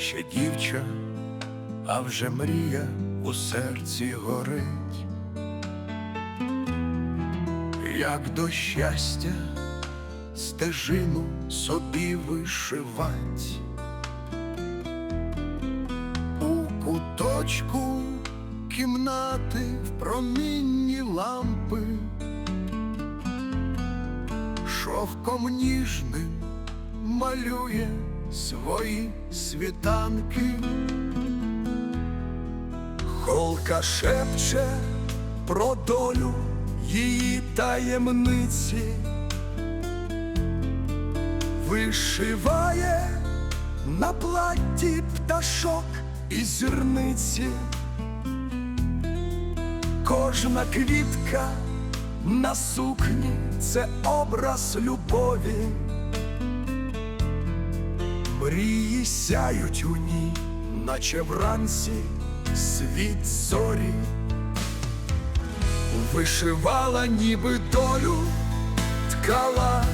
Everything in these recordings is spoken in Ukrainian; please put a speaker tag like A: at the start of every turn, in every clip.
A: ще дівча, а вже мрія у серці горить, як до щастя стежину собі вишивать. У куточку кімнати в промінні лампи, шовком ніжним малює свої світанки. Холка шепче про долю її таємниці, вишиває на платі пташок і зірниці. Кожна квітка на сукні це образ любові. Мрії сяють у ній, наче вранці світ зорі. Вишивала, ніби долю, ткала,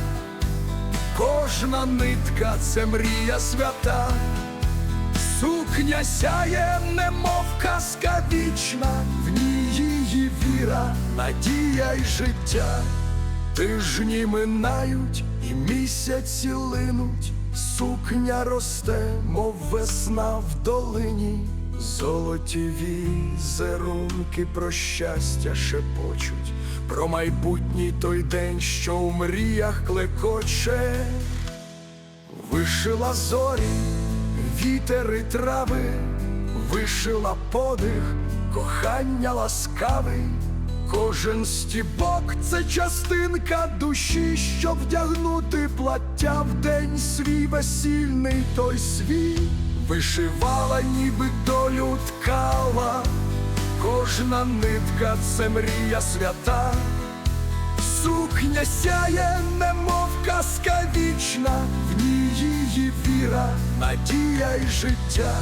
A: кожна нитка це мрія свята. Сукня сяє, немов казка вічна, в ній її віра, надія й життя. Тижні минають і місяці линуть, сукня росте, мов весна в долині, золоті візерунки про щастя шепочуть, про майбутній той день, що у мріях клекоче. Вишила зорі, вітер і трави, вишила подих, кохання ласкавий, кожен стібок це частинка душі, щоб вдягнути плаття в день свій весільний той свій, вишивала, ніби долю ткала, кожна нитка це мрія свята. Сукня сяє, немов казка вічна, в ній її віра, надія й життя.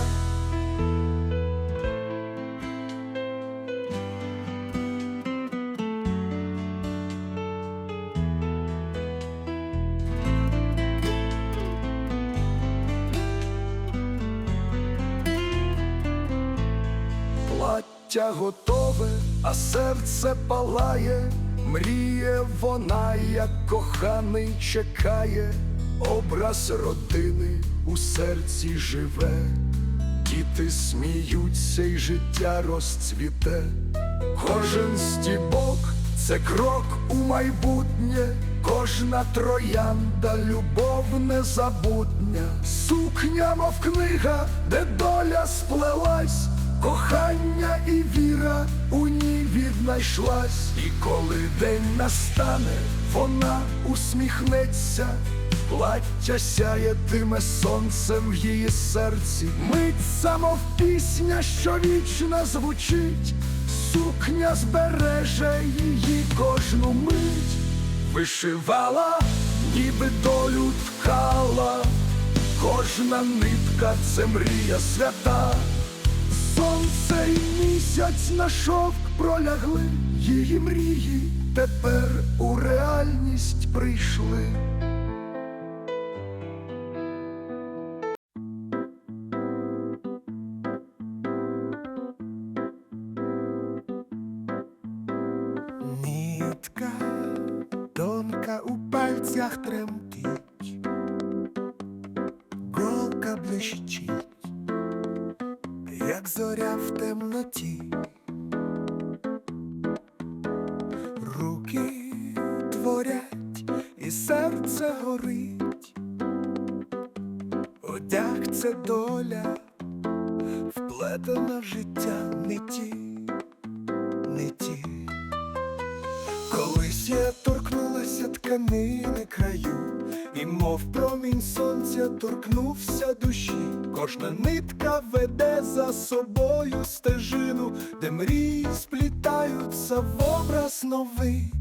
A: Плаття готове, а серце палає, мріє вона, як коханий чекає, образ родини у серці живе, діти сміються, і життя розцвіте, кожен стібок це крок у майбутнє, кожна троянда, любов незабутня, сукня, мов книга, де доля сплелась. Кохання і віра у ній віднайшлась, і коли день настане, вона усміхнеться, плаття сяєтиме сонцем в її серці. Мить самов пісня, що вічно звучить, сукня збереже її кожну мить, вишивала, ніби долю ткала, кожна нитка це мрія свята. Місяць на шовк пролягли, її мрії тепер у реальність прийшли. Нитка тонка у пальцях тремтить, як зоря в темноті, руки творять, і серце горить, одяг це доля, вплетена в життя. Не ті, не ті. Колись я торкнулася тканини краю, і мов промінь сонця торкнувся душі, кожна нитка веде за собою стежину, де мрії сплітаються в образ новий.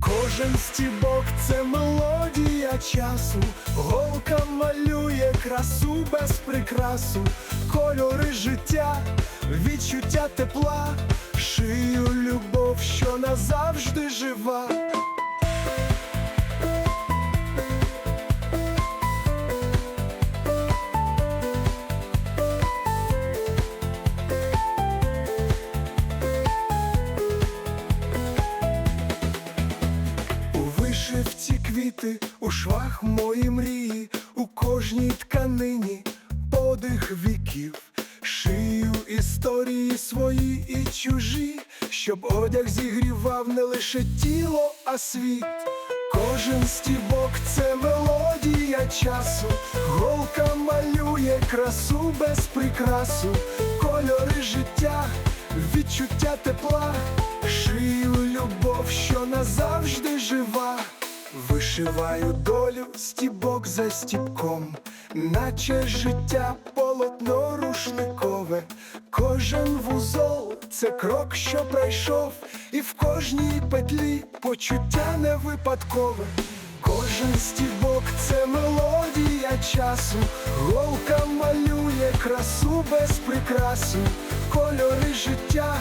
A: Кожен стібок це мелодія часу, голка малює красу без прикрасу, кольори життя, відчуття тепла, шию любов, що назавжди жива. У швах мої мрії, у кожній тканині, подих віків, шию історії свої і чужі, щоб одяг зігрівав не лише тіло, а світ. Кожен стібок це мелодія часу, голка малює красу без прикрасу, кольори життя, відчуття тепла, шию любов, що назавжди жива. Вишиваю долю стібок за стібком, наче життя полотно рушникове, кожен вузол це крок, що пройшов, і в кожній петлі почуття не випадкове. Кожен стібок це мелодія часу, голка малює красу без прикрасу, кольори життя,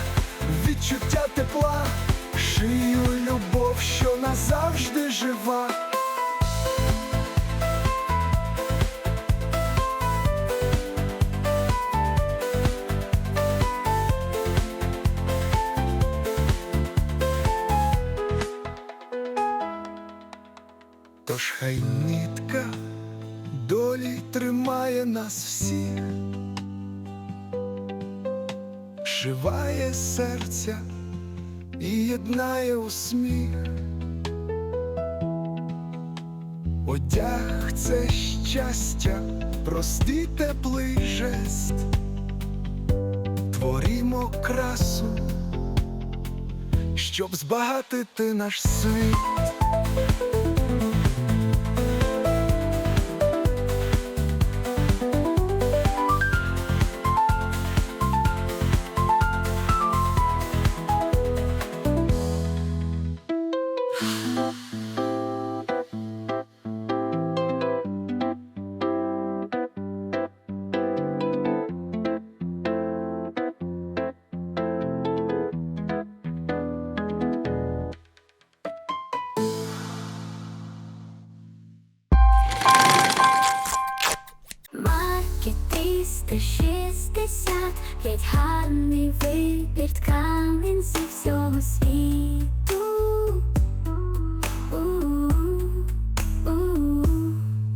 A: відчуття тепла, шию любов, що назавжди жива. Тож хай нитка долі тримає нас всіх, шиває серця і єднає у сміх. Одяг це щастя, простий теплий жест, творімо красу, щоб збагатити наш світ.
B: Геть гарний вибір тканин зі всього світу. У-у-у.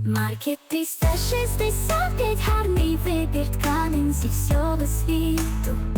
B: Марки 360, геть гарний вибір тканин зі всього світу.